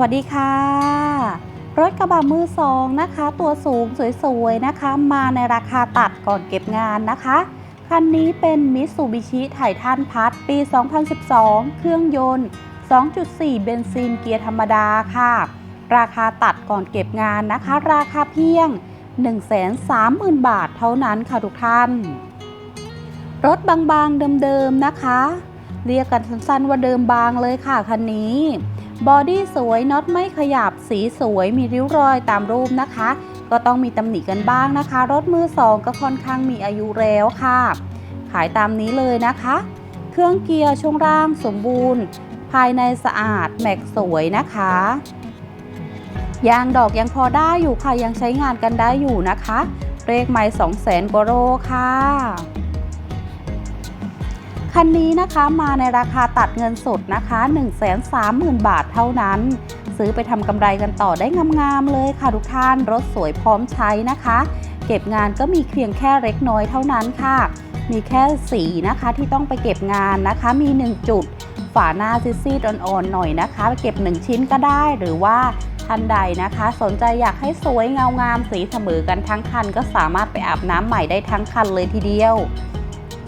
วัสดีค่ะ รถกระบะมือสองนะคะ ตัวสูงสวยๆนะคะ มาในราคาตัดก่อนเก็บงานนะคะ คันนี้เป็นมิตซูบิชิไททันพัทปี 2012 เครื่องยนต์ 2.4 เบนซินเกียร์ธรรมดาค่ะ ราคาตัดก่อนเก็บงานนะคะ ราคาเพียง 130,000 บาทเท่านั้นค่ะทุกท่าน รถบางๆเดิมๆนะคะ เรียกกันสั้นๆว่าเดิมบางเลยค่ะคันนี้ บอดี้สวยน็อตไม่ขยับสีสวยมีริ้วรอยตามรูปนะคะ ก็ต้องมีตำหนิกันบ้างนะคะ รถมือสองก็ค่อนข้างมีอายุแล้วค่ะ ขายตามนี้เลยนะคะ เครื่องเกียร์ช่วงล่างสมบูรณ์ ภายในสะอาดแม็กสวยนะคะยางดอกยังพอได้อยู่ค่ะยังใช้งานกันได้อยู่นะคะเลขไม้2 0 0 0 0 0กว่าโลค่ะ คันนี้นะคะมาในราคาตัดเงินสดนะคะ 130,000 บาทเท่านั้น ซื้อไปทำกำไรกันต่อได้งามๆเลยค่ะทุกท่าน รถสวยพร้อมใช้นะคะ เก็บงานก็มีเพียงแค่เล็กน้อยเท่านั้นค่ะ มีแค่สีนะคะที่ต้องไปเก็บงานนะคะ มี 1 จุด ฝาหน้าซีดๆอ่อนๆหน่อยนะคะเก็บ 1 ชิ้นก็ได้หรือว่าท่านใดนะคะ สนใจอยากให้สวยเงางามสีเสมอกันทั้งคัน ก็สามารถไปอาบน้ำใหม่ได้ทั้งคันเลยทีเดียว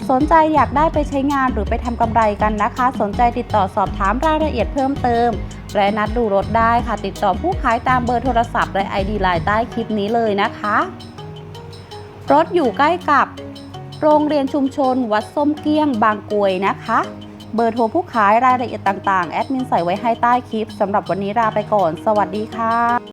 สนใจอยากได้ไปใช้งานหรือไปทำกำไรกันนะคะ สนใจติดต่อสอบถามรายละเอียดเพิ่มเติม และนัดดูรถได้ค่ะ ติดต่อผู้ขายตามเบอร์โทรศัพท์และ ID ไลน์ใต้คลิปนี้เลยนะคะ รถอยู่ใกล้กับ โรงเรียนชุมชน วัดส้มเกี้ยง บางกวยนะคะ เบอร์โทรผู้ขายรายละเอียดต่างๆ แอดมินใส่ไว้ให้ใต้คลิปสำหรับวันนี้ลาไปก่อน สวัสดีค่ะ